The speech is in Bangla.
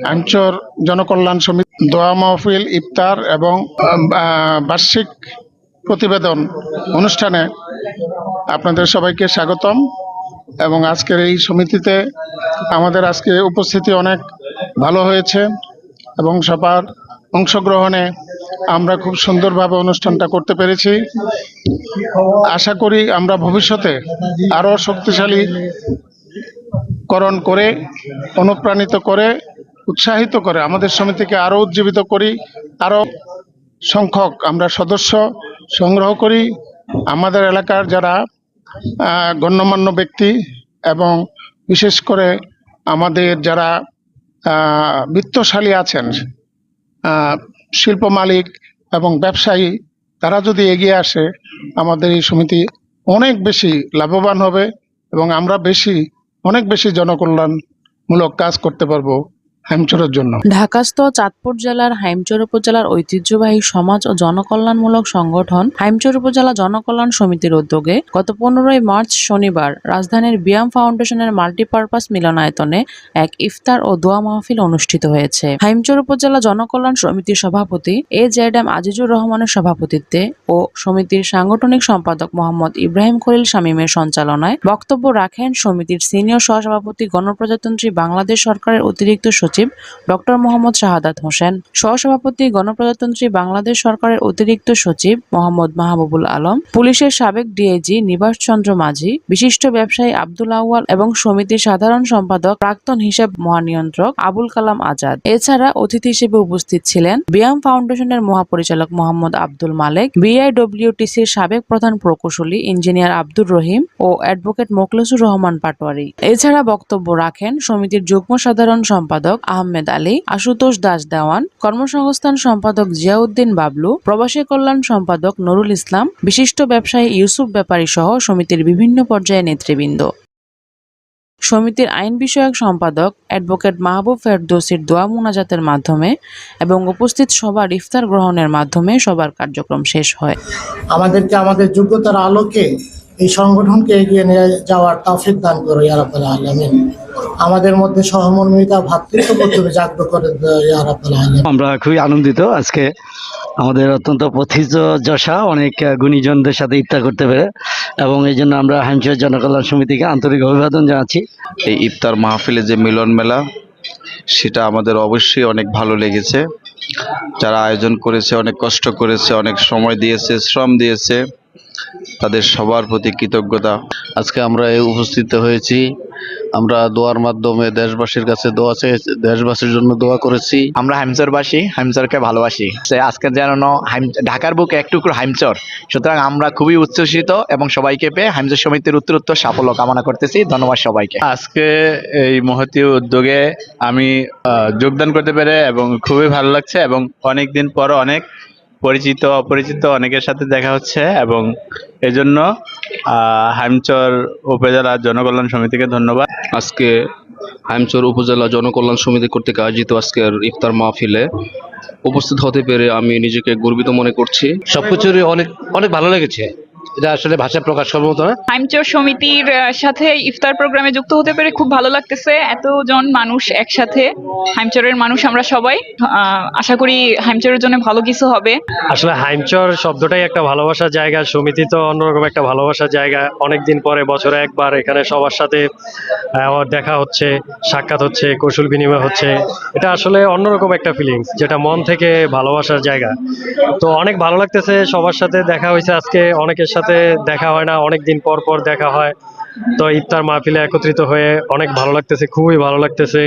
আঞ্চর জনকল্যাণ সমিতি, দোয়া মাহফিল, ইফতার এবং বার্ষিক প্রতিবেদন অনুষ্ঠানে আপনাদের সবাইকে স্বাগতম এবং আজকের এই সমিতিতে আমাদের আজকে উপস্থিতি অনেক ভালো হয়েছে এবং সবার অংশগ্রহণে আমরা খুব সুন্দরভাবে অনুষ্ঠানটা করতে পেরেছি। আশা করি আমরা ভবিষ্যতে আরও শক্তিশালী করণ করে, অনুপ্রাণিত করে উৎসাহিত করে, আমাদের সমিতিকে আরও উজ্জীবিত করি, আরও সংখ্যক আমরা সদস্য সংগ্রহ করি। আমাদের এলাকার যারা গণ্যমান্য ব্যক্তি এবং বিশেষ করে আমাদের যারা বিত্তশালী আছেন শিল্প মালিক এবং ব্যবসায়ী, তারা যদি এগিয়ে আসে, আমাদের এই সমিতি অনেক বেশি লাভবান হবে এবং আমরা বেশি, অনেক বেশি জনকল্যাণমূলক কাজ করতে পারব। হ্যামচরের জন্য। ঢাকাস্থ চাঁদপুর জেলার হাইমচর উপজেলার ঐতিহ্যবাহী সমাজ ও জনকল্যাণমূলক সংগঠন হাইমচর উপজেলা জনকল্যাণ সমিতির উদ্যোগে গত পনেরোই মার্চ শনিবার রাজধানীর বিয়াম ফাউন্ডেশনের মাল্টিপারপাস মিলনায়তনে এক ইফতার ও দোয়া মাহফিল অনুষ্ঠিত হয়েছে। হাইমচর উপজেলা জনকল্যাণ সমিতির সভাপতি এ জেড এম আজিজুর রহমানের সভাপতিত্বে ও সমিতির সাংগঠনিক সম্পাদক মোহাম্মদ ইব্রাহিম খলিল শামীমের সঞ্চালনায় বক্তব্য রাখেন সমিতির সিনিয়র সহসভাপতি গণপ্রজাতন্ত্রী বাংলাদেশ সরকারের অতিরিক্ত সচিব ডক্টর মোহাম্মদ শাহাদাত হোসেন। সহসভাপতি গণপ্রজাতন্ত্রী বাংলাদেশ সরকারের অতিরিক্ত সচিব মোহাম্মদ মাহবুবুল আলম, পুলিশের সাবেক ডিআইজি নিবাস চন্দ্র মাঝি, বিশিষ্ট ব্যবসায়ী আব্দুল আউয়াল এবং সমিতির সাধারণ সম্পাদক প্রাক্তন হিসাব মহানিয়ন্ত্রক আবুল কালাম আজাদ। এছাড়া অতিথি হিসেবে উপস্থিত ছিলেন বিয়াম ফাউন্ডেশনের মহাপরিচালক মোহাম্মদ আব্দুল মালেক, বিআইডব্লিউটিসির সাবেক প্রধান প্রকৌশলী ইঞ্জিনিয়ার আব্দুর রহিম ও অ্যাডভোকেট মোখলেসুর রহমান পাটোয়ারি। এছাড়া বক্তব্য রাখেন সমিতির যুগ্ম সাধারণ সম্পাদক আহমেদ আলী, আশুতোষ দাস দেওয়ান, কর্মসংস্থান সম্পাদক জিয়াউদ্দিন বাবলু, প্রবাসী কল্যাণ সম্পাদক নুরুল ইসলাম, বিশিষ্ট ব্যবসায়ী ইউসুফ ব্যাপারী সহ সমিতির বিভিন্ন পর্যায়ে নেতৃবৃন্দ। সমিতির আইন বিষয়ক সম্পাদক অ্যাডভোকেট মাহবুব ফেরদৌসির দোয়া মুনাজাতের মাধ্যমে এবং উপস্থিত সবার ইফতার গ্রহণের মাধ্যমে সবার কার্যক্রম শেষ হয়। আমাদেরকে আমাদের যোগ্যতার আলোকে এই সংগঠনকে এগিয়ে নিয়ে যাওয়ার তৌফিক দান করো ইয়ারাবাল আলমিন। আমাদের মধ্যে সহমর্মিতা ভ্রাতৃত্ববোধ জাগ্রত করে ইয়ারাবাল আলমিন। আমরা খুবই আনন্দিত আজকে আমাদের অত্যন্ত প্রথিত যশা অনেক গুণীজনদের সাথে ইফতার করতে পেরে এবং এই জন্য আমরা হ্যামচর জনকল্যাণ সমিতিকে আন্তরিক অভিবাদন জানাচ্ছি। এই ইফতার মাহফিলে যে মিলন মেলা সেটা আমাদের অবশ্যই অনেক ভালো লেগেছে। যারা আয়োজন করেছে অনেক কষ্ট করেছে অনেক সময় দিয়েছে শ্রম দিয়েছে তাদের সবার প্রতি কৃতজ্ঞতা। আজকে আমরা এই উপস্থিত হয়েছি। আমরা দোয়ার মাধ্যমে দেশবাসীর কাছে দোয়া চেয়ে দেশবাসীর জন্য দোয়া করেছি। আমরা হাইমচরবাসী হাইমচরকে ভালোবাসি। সে আজকে যেন হাইম- ঢাকার বুকে এক টুকরো হাইমচর। সুতরাং আমরা খুবই উচ্ছ্বসিত এবং সবাইকে পেয়ে হাইমচর সমিতির উত্তরোত্তর সাফল্য কামনা করতেছি। ধন্যবাদ সবাইকে। আজকে এই মহতী উদ্যোগে আমি আহ, যোগদান করতে পেরে এবং খুবই ভালো লাগছে এবং অনেক দিন পর অনেক পরিচিত অপরিচিত অনেকের সাথে দেখা হচ্ছে এবং এজন্য জন্য হাইমচর উপজেলা জনকল্যাণ সমিতিকে ধন্যবাদ। আজকে হাইমচর উপজেলা জনকল্যাণ সমিতি কর্তৃক আয়োজিত আজকের ইফতার মাহফিলে উপস্থিত হতে পেরে আমি নিজেকে গর্বিত মনে করছি। সবকিছুরই অনেক অনেক ভালো লেগেছে। এটা আসলে ভাষা প্রকাশ করার মতো হাইমচর সমিতির সাথে ইফতার প্রোগ্রামে যুক্ত হতে পেরে খুব ভালো লাগতেছে। এতজন মানুষ একসাথে হাইমচরের মানুষ আমরা সবাই। আশা করি হাইমচরের জন্য ভালো কিছু হবে। আসলে হাইমচর শব্দটাই একটা ভালোবাসার জায়গা সমিতি তো অন্যরকম একটা ভালোবাসার জায়গা। অনেকদিন পরে বছরে একবার এখানে সবার সাথে আহ, দেখা হচ্ছে সাক্ষাৎ হচ্ছে কৌশল বিনিময় হচ্ছে। এটা আসলে অন্যরকম একটা ফিলিংস যেটা মন থেকে ভালোবাসার জায়গা। তো অনেক ভালো লাগতেছে সবার সাথে দেখা হয়েছে আজকে অনেকের সাথে দেখা হয় না অনেক দিন পর পর দেখা হয়। তো ইফতার মাহফিলে একত্রিত হয়ে অনেক ভালো লাগতেছে, খুবই ভালো লাগতেছে।